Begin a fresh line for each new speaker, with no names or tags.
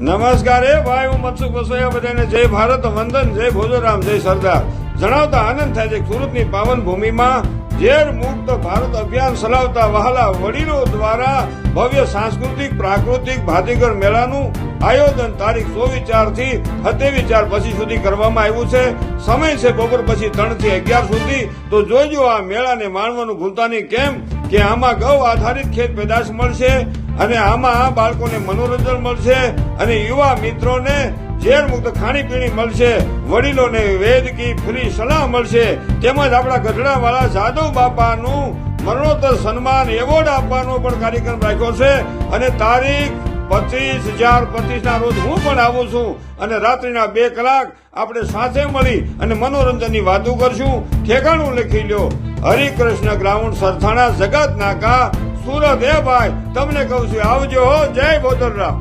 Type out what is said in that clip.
નમસ્કાર એ ભાઈ, હું મનસુખ વસોયા બધાને જય ભારત, વંદન, જય ભોજોરામ, જય સરદાર. જણાવતા આનંદ થાય છે સુરતની પાવન ભૂમિમાં ઝેર મુક્ત ભારત અભિયાન ચલાવતા વહાલા વડીલો દ્વારા ભવ્ય સાંસ્કૃતિક, પ્રાકૃતિક ભાતીગર મેળાનું આયોજન તારીખ ચોવીસ ચારથી સત્યાવીસ ચાર પછી સુધી કરવામાં આવ્યું છે. સમય છે બપોર પછી ત્રણથી અગિયાર સુધી. તો જોજો આ મેળાને માણવાનું ભૂલતા નહીં. કેમ? કે આમાં ગૌ આધારિત ખેત પેદાશ મળશે. અને આમાં બાળકોને મનોરંજન મળશે અને યુવા મિત્રોને ઝેર મુક્ત ખાણીપીણી મળશે, વડીલોને વેદકી ફ્રી સલાહ મળશે, તેમજ આપણા ગઢડાવાળા જાદવ બાપાનું મરણોત્તર સન્માન એવોર્ડ આપવાનો પણ કાર્યક્રમ રાખ્યો છે. અને તારીખ પચીસ હજાર પચીસ ના રોજ હું પણ આવું છું અને રાત્રિના બે કલાક આપણે સાથે મળી અને મનોરંજનની વાતો કરશું. ઠેકાણું લખી લ્યો. હરિકૃષ્ણ ગ્રાઉન્ડ સરથાણા જગત નાકા સુરત. હે ભાઈ તમને કહું છું આવજો હો. જય બોદરરામ